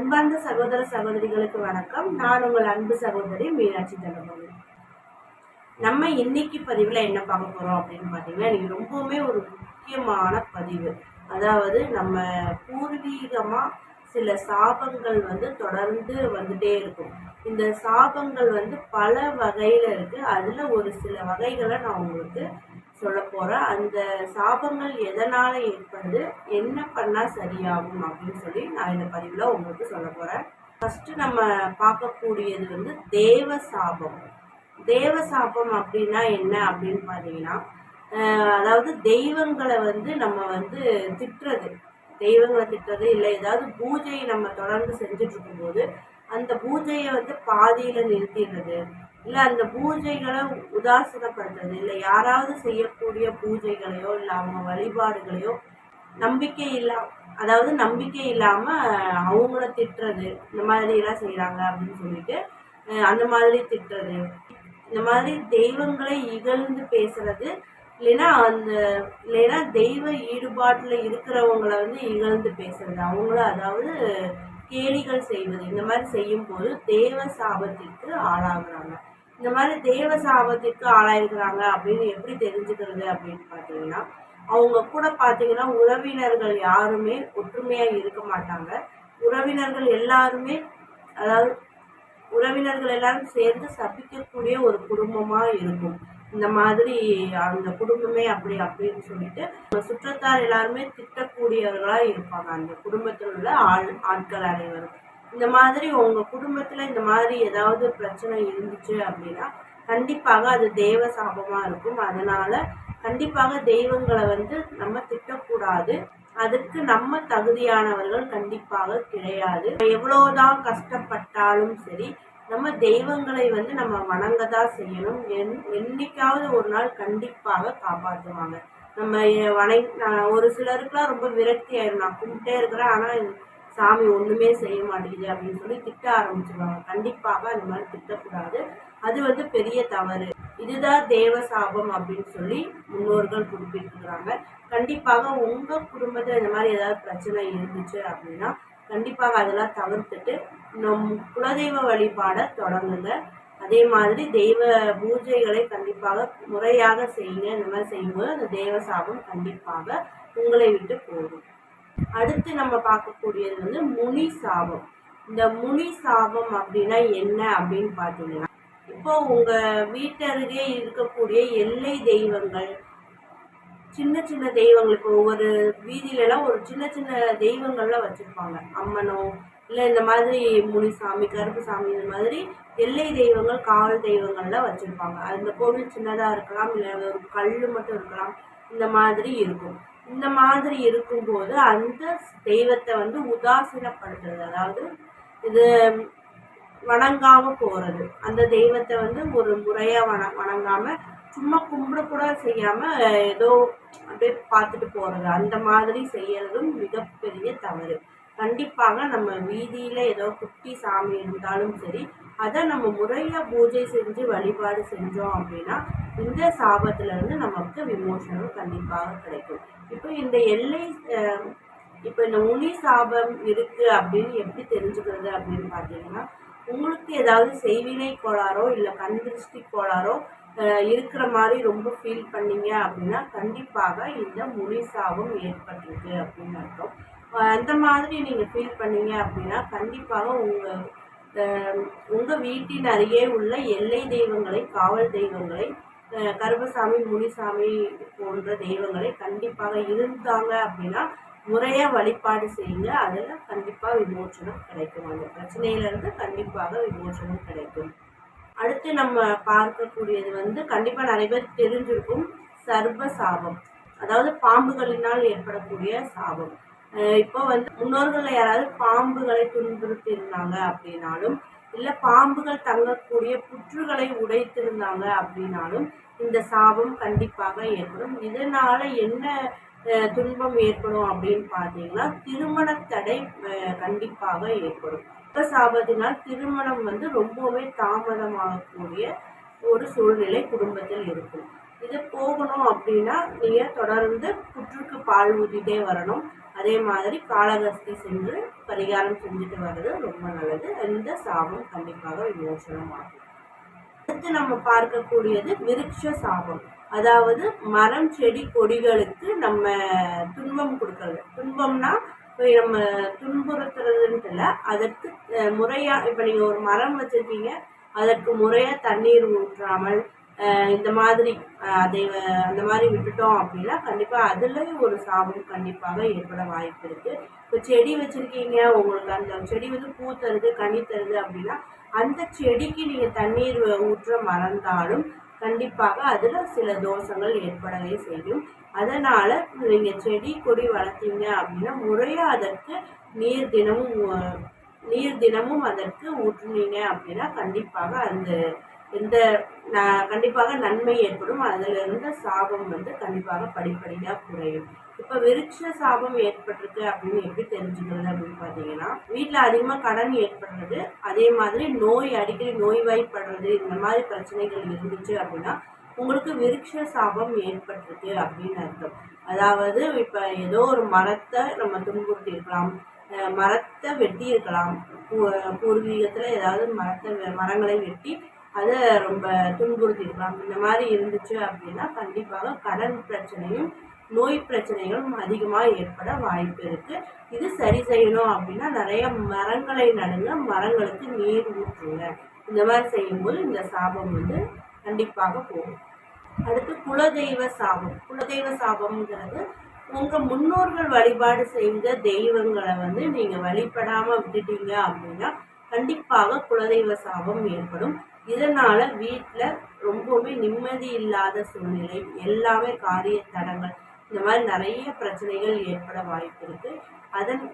அன்பார்ந்த சகோதர சகோதரிகளுக்கு வணக்கம். நான் உங்கள் அன்பு சகோதரி மீனாட்சி தனபதி நம்ம இன்னைக்கு பதிவில் என்ன பார்க்க போகிறோம் அப்படின்னு பார்த்தீங்கன்னா இன்னைக்கு ரொம்பவுமே ஒரு முக்கியமான பதிவு. அதாவது நம்ம பூர்வீகமாக சில சாபங்கள் வந்து தொடர்ந்து வந்துட்டே இருக்கும். இந்த சாபங்கள் வந்து பல வகையில் இருக்குது அதில் ஒரு சில வகைகளை நான் உங்களுக்கு சொல்ல போகிறேன் அந்த சாபங்கள் எதனால் ஏற்படுது என்ன பண்ணால் சரியாகும் அப்படின்னு சொல்லி நான் இந்த பதிவில் உங்களுக்கு சொல்ல போகிறேன் ஃபஸ்ட்டு நம்ம பார்க்கக்கூடியது வந்து தேவ சாபம். தேவ சாபம் அப்படின்னா என்ன அப்படின்னு பார்த்தீங்கன்னா அதாவது தெய்வங்களை வந்து நம்ம வந்து திட்டுறது. தெய்வங்களை திட்டுறது இல்லை ஏதாவது பூஜையை நம்ம தொடர்ந்து செஞ்சுட்டு இருக்கும்போது அந்த பூஜையை வந்து பாதியில் நிறுத்திடுறது. இல்லை அந்த பூஜைகளை உதாசீனப்படுத்துறது. இல்லை யாராவது செய்யக்கூடிய பூஜைகளையோ இல்லை அவங்க வழிபாடுகளையோ நம்பிக்கை இல்லா அதாவது நம்பிக்கை இல்லாமல் அவங்கள திட்டுறது. இந்த மாதிரிலாம் செய்கிறாங்க அப்படின்னு சொல்லிட்டு அந்த மாதிரி திட்டுறது. இந்த மாதிரி தெய்வங்களை இகழ்ந்து பேசுறது. இல்லைன்னா அந்த இல்லைன்னா தெய்வ ஈடுபாட்டில் இருக்கிறவங்கள வந்து இகழ்ந்து பேசுறது. அவங்கள அதாவது கேலிகள் செய்வது. இந்த மாதிரி செய்யும்போது தேவ சாபத்திற்கு ஆளாகிறாங்க. இந்த மாதிரி தேவ சாபத்திற்கு ஆளாயிருக்கிறாங்க அப்படின்னு எப்படி தெரிஞ்சுக்கிறது அப்படின்னு பார்த்தீங்கன்னா அவங்க கூட பார்த்தீங்கன்னா உறவினர்கள் யாருமே ஒற்றுமையாக இருக்க மாட்டாங்க. உறவினர்கள் எல்லாருமே அதாவது உறவினர்கள் எல்லாரும் சேர்ந்து சபிக்கக்கூடிய ஒரு குடும்பமாக இருக்கும். இந்த மாதிரி அந்த குடும்பமே அப்படி அப்படின்னு சொல்லிட்டு சுற்றத்தார் எல்லாருமே திட்டக்கூடியவர்களாக இருப்பாங்க. அந்த குடும்பத்தில் உள்ள ஆள் ஆட்கள் அனைவரும். இந்த மாதிரி உங்கள் குடும்பத்தில் இந்த மாதிரி ஏதாவது பிரச்சனை இருந்துச்சு அப்படின்னா கண்டிப்பாக அது தெய்வ சாபமாக இருக்கும். அதனால் கண்டிப்பாக தெய்வங்களை வந்து நம்ம திட்டக்கூடாது. அதுக்கு நம்ம தகுதியானவர்கள் கண்டிப்பாக கிடையாது. எவ்வளோதான் கஷ்டப்பட்டாலும் சரி நம்ம தெய்வங்களை வந்து நம்ம வணங்க தான் செய்யணும். என் என்னைக்காவது ஒரு நாள் கண்டிப்பாக காப்பாற்றுவாங்க. நம்ம எ- நான் ஒரு சிலருக்குலாம் ரொம்ப விரக்தி ஆயிடும் நான் கும்பிட்டே இருக்கிறேன் ஆனால் சாமி ஒன்றுமே செய்ய மாட்டேங்குது அப்படின்னு சொல்லி திட்ட ஆரம்பிச்சிருவாங்க. கண்டிப்பாக அந்த மாதிரி திட்டக்கூடாது. அது வந்து பெரிய தவறு. இதுதான் தேவ சாபம் அப்படின்னு சொல்லி முன்னோர்கள் குறிப்பிட்டிருக்கிறாங்க. கண்டிப்பாக உங்கள் குடும்பத்தில் இந்த மாதிரி ஏதாவது பிரச்சனை இருந்துச்சு அப்படின்னா கண்டிப்பாக அதெல்லாம் தவிர்த்துட்டு நம் குலதெய்வ வழிபாடை தொடங்குங்க. அதே மாதிரி தெய்வ பூஜைகளை கண்டிப்பாக முறையாக செய்யுங்க. இந்த மாதிரி செய்யும்போது அந்த தெய்வ சாபம் கண்டிப்பாக உங்களை விட்டு போகும். அடுத்து நம்ம பார்க்கக்கூடியது வந்து முனி சாபம் இந்த முனி சாபம் அப்படின்னா என்ன அப்படின்னு பார்த்தீங்கன்னா இப்போ உங்க வீட்டருகே இருக்கக்கூடிய எல்லை தெய்வங்கள் சின்ன சின்ன தெய்வங்கள் இப்போ ஒவ்வொரு வீதியிலலாம் ஒரு சின்ன சின்ன தெய்வங்கள்லாம் வச்சுருப்பாங்க. அம்மனோ இல்லை இந்த மாதிரி முனிசாமி கருப்புசாமி இந்த மாதிரி எல்லை தெய்வங்கள் காவல் தெய்வங்கள்லாம் வச்சுருப்பாங்க. அந்த கோவில் சின்னதாக இருக்கலாம் இல்லை ஒரு கல் மட்டும் இருக்கலாம் இந்த மாதிரி இருக்கும். இந்த மாதிரி இருக்கும்போது அந்த தெய்வத்தை வந்து உதாசீனப்படுத்துறது அதாவது இது வணங்காம போறது. அந்த தெய்வத்தை வந்து ஒரு முறையா வண வணங்காம சும்மா கும்பிட கூட செய்யாம ஏதோ அப்படியே பார்த்துட்டு போறது. அந்த மாதிரி செய்யறதும் மிகப்பெரிய தவறு. கண்டிப்பாக நம்ம வீதியில ஏதோ குட்டி சாமி இருந்தாலும் சரி அதை நம்ம முறையா பூஜை செஞ்சு வழிபாடு செஞ்சோம் அப்படின்னா இந்த சாபத்துல இருந்து நமக்கு விமோசனம் கண்டிப்பாக கிடைக்கும். இப்போ இந்த எல்லை இப்போ இந்த முனி சாபம் இருக்கு அப்படின்னு எப்படி தெரிஞ்சுக்கிறது அப்படின்னு பார்த்தீங்கன்னா உங்களுக்கு ஏதாவது செய்வினை கோளாறோ இல்லை கண் திருஷ்டி கோளாறோ இருக்கிற மாதிரி ரொம்ப ஃபீல் பண்ணீங்க அப்படின்னா கண்டிப்பாக இந்த முனி சாபம் ஏற்பட்டிருக்கு அப்படின்னு அர்த்தம். அந்த மாதிரி நீங்கள் ஃபீல் பண்ணீங்க அப்படின்னா கண்டிப்பாக உங்கள் உங்கள் வீட்டின் அருகே உள்ள எல்லை தெய்வங்களை காவல் தெய்வங்களை கருப்பசாமி முனிசாமி போன்ற தெய்வங்களை கண்டிப்பாக இருந்தாங்க அப்படின்னா முறையாக வழிபாடு செய்யுங்க அதில் கண்டிப்பாக விமோசனம் கிடைக்கும். அந்த பிரச்சனையிலேருந்து கண்டிப்பாக விமோசனம் கிடைக்கும். அடுத்து நம்ம பார்க்கக்கூடியது வந்து கண்டிப்பாக நிறைய பேர் தெரிஞ்சிருக்கும் சர்வ சாபம். அதாவது பாம்புகளினால் ஏற்படக்கூடிய சாபம். இப்போ வந்து முன்னோர்களில் யாராவது பாம்புகளை துன்புறுத்தி இருந்தாங்க அப்படின்னாலும் இல்லை பாம்புகள் தங்கக்கூடிய புற்றுகளை உடைத்திருந்தாங்க அப்படின்னாலும் இந்த சாபம் கண்டிப்பாக ஏற்படும். இதனால என்ன துன்பம் ஏற்படும் அப்படின்னு பார்த்தீங்கன்னா திருமண தடை கண்டிப்பாக ஏற்படும். சாபத்தினால் திருமணம் வந்து ரொம்பவே தாமதமாகக்கூடிய ஒரு சூழ்நிலை குடும்பத்தில் இருக்கும். இது போகணும் அப்படின்னா நீங்கள் தொடர்ந்து புற்றுக்கு பால் ஊற்றிட்டே வரணும். அதே மாதிரி காளகஸ்தி சென்று பரிகாரம் செஞ்சுட்டு வர்றது ரொம்ப நல்லது. இந்த சாபம் கண்டிப்பாக விமோசனமாகும். அடுத்து நம்ம பார்க்கக்கூடியது விருட்ச சாபம். அதாவது மரம் செடி கொடிகளுக்கு நம்ம துன்பம் கொடுக்கறது. துன்பம்னா இப்போ நம்ம துன்புறுத்துறதுன்ட்டு இல்லை அதற்கு முறையாக இப்போ நீங்கள் ஒரு மரம் வச்சுருக்கீங்க அதற்கு முறையாக தண்ணீர் ஊற்றாமல் இந்த மாதிரி அதை அந்த மாதிரி விட்டுட்டோம் அப்படின்னா கண்டிப்பாக அதுலேயும் ஒரு சாபம் கண்டிப்பாக ஏற்பட வாய்ப்பு இருக்குது இப்போ செடி வச்சுருக்கீங்க உங்களுக்கு அந்த செடி வந்து பூ தருது கனி தருது அப்படின்னா அந்த செடிக்கு நீங்கள் தண்ணீர் ஊற்ற மறந்தாலும் கண்டிப்பாக அதில் சில தோஷங்கள் ஏற்படவே செய்யும். அதனால் நீங்கள் செடி கொடி வளர்த்தீங்க அப்படின்னா முறையாக அதற்கு நீர் தினமும் நீர் தினமும் அதற்கு ஊற்றுனீங்க அப்படின்னா கண்டிப்பாக அந்த எந்த கண்டிப்பாக நன்மை ஏற்படும். அதில் இருந்த சாபம் வந்து கண்டிப்பாக படிப்படியாக குறையும். இப்போ விருட்ச சாபம் ஏற்பட்டிருக்கு அப்படின்னு எப்படி தெரிஞ்சுக்கிறது அப்படின்னு பார்த்தீங்கன்னா வீட்டில் அதிகமாக கடன் ஏற்படுறது அதே மாதிரி நோய் அடிக்கடி நோய்வாய்ப்படுறது இந்த மாதிரி பிரச்சனைகள் இருந்துச்சு அப்படின்னா உங்களுக்கு விருட்ச சாபம் ஏற்பட்டிருக்கு அப்படின்னு அர்த்தம். அதாவது இப்போ ஏதோ ஒரு மரத்தை நம்ம துன்புறுத்தி இருக்கலாம் மரத்தை வெட்டி இருக்கலாம் பூ- பூர்வீகத்தில் ஏதாவது மரத்தை மரங்களை வெட்டி அதை ரொம்ப துன்புறுத்திருக்கலாம் இந்த மாதிரி இருந்துச்சு அப்படின்னா கண்டிப்பாக கடன் பிரச்சனையும் நோய் பிரச்சனைகளும் அதிகமாக ஏற்பட வாய்ப்பு இருக்குது இது சரி செய்யணும் அப்படின்னா நிறைய மரங்களை நடுங்க மரங்களுக்கு நீர் ஊற்றுங்க. இந்த மாதிரி செய்யும்போது இந்த சாபம் வந்து கண்டிப்பாக போகும். அடுத்து குலதெய்வ சாபம். குலதெய்வ சாபம்ங்கிறது உங்கள் முன்னோர்கள் வழிபாடு செய்த தெய்வங்களை வந்து நீங்கள் வழிபடாமல் விட்டுட்டீங்க அப்படின்னா கண்டிப்பாக குலதெய்வ சாபம் ஏற்படும். இதனால வீட்டில் ரொம்பவுமே நிம்மதி இல்லாத சூழ்நிலை எல்லாமே காரிய தடங்கள் இந்த மாதிரி நிறைய பிரச்சனைகள் ஏற்பட வாய்ப்பு இருக்கு. அதன்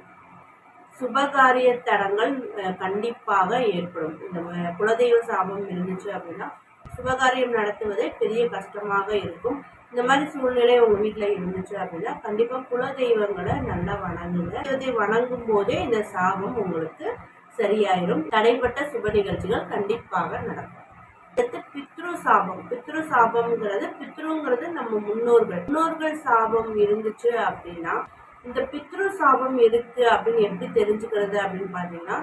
சுபகாரிய தடங்கள் கண்டிப்பாக ஏற்படும். இந்த குலதெய்வ சாபம் இருந்துச்சு அப்படின்னா சுபகாரியம் நடத்துவதே பெரிய கஷ்டமாக இருக்கும். இந்த மாதிரி சூழ்நிலை உங்க வீட்டில் இருந்துச்சு அப்படின்னா கண்டிப்பா குலதெய்வங்களை நல்லா வணங்குங்க. தெய்வத்தை வணங்கும் போதே இந்த சாபம் உங்களுக்கு சரியாயிரும். தடைப்பட்ட சுப நிகழ்ச்சிகள் கண்டிப்பாக நடக்கும். அடுத்து பித்ரு சாபம் பித்ரு சாபம்ங்கிறது பித்ருங்கிறது நம்ம முன்னோர்கள். முன்னோர்கள் சாபம் இருந்துச்சு அப்படின்னா இந்த பித்ரு சாபம் இருக்கு அப்படின்னு எப்படி தெரிஞ்சுக்கிறது அப்படின்னு பார்த்தீங்கன்னா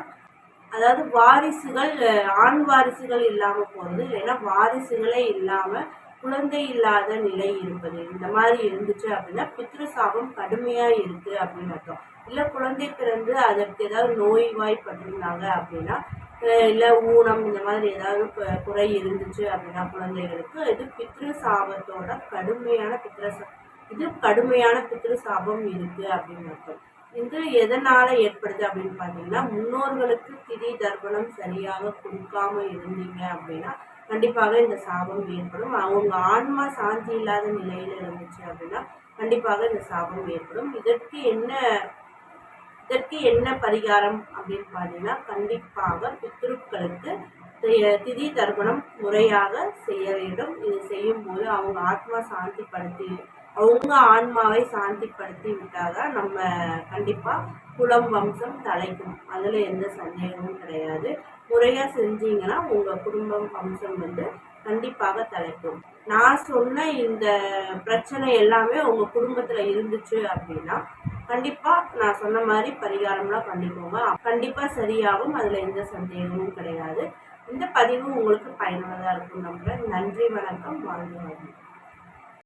அதாவது வாரிசுகள் ஆண் வாரிசுகள் இல்லாமல் போகிறது இல்லைன்னா வாரிசுகளே இல்லாமல் குழந்தை இல்லாத நிலை இருப்பது. இந்த மாதிரி இருந்துச்சு அப்படின்னா பித்ரு சாபம் கடுமையாக இருக்குது அப்படின்னு அர்த்தம். இல்லை குழந்தை பிறந்து அதற்கு ஏதாவது நோய்வாய்ப்பட்டிருந்தாங்க அப்படின்னா இல்லை ஊனம் இந்த மாதிரி ஏதாவது குறை இருந்துச்சு அப்படின்னா குழந்தைகளுக்கு இது பித்ரு சாபத்தோட கடுமையான பித்ர சா- இது கடுமையான பித்ரு சாபம் இருக்குது அப்படின்னு அர்த்தம். இது எதனால் ஏற்படுது அப்படின்னு பார்த்தீங்கன்னா முன்னோர்களுக்கு திதி தர்ப்பணம் சரியாக கொடுக்காம இருந்தீங்க அப்படின்னா கண்டிப்பாக இந்த சாபம் ஏற்படும். அவங்க ஆன்மா சாந்தி இல்லாத நிலையில் இருந்துச்சு அப்படின்னா கண்டிப்பாக இந்த சாபம் ஏற்படும். இதற்கு என்ன இதற்கு என்ன பரிகாரம் அப்படின்னு பார்த்தீங்கன்னா கண்டிப்பாக பித்ருக்களுக்கு திதி தர்ப்பணம் முறையாக செய்ய வேண்டும். இது செய்யும்போது அவங்க ஆத்மா சாந்திப்படுத்தி அவங்க ஆன்மாவை சாந்திப்படுத்தி விட்டாதான் நம்ம கண்டிப்பா குலம் வம்சம் தலைக்கும். அதுல எந்த சந்தேகமும் கிடையாது. முறையா செஞ்சீங்கன்னா உங்க குடும்பம் வம்சம் வந்து கண்டிப்பாக தலைக்கும். நான் சொன்ன இந்த பிரச்சனை எல்லாமே உங்க குடும்பத்துல இருந்துச்சு அப்படின்னா கண்டிப்பா நான் சொன்ன மாதிரி பரிகாரம்லாம் பண்ணிக்கோங்க. கண்டிப்பா சரியாகும். அதுல எந்த சந்தேகமும் கிடையாது. இந்த பதிவு உங்களுக்கு பயனுள்ளதாக இருக்கும் நம்புறேன். நன்றி வணக்கம். வாழ்ந்து வரும்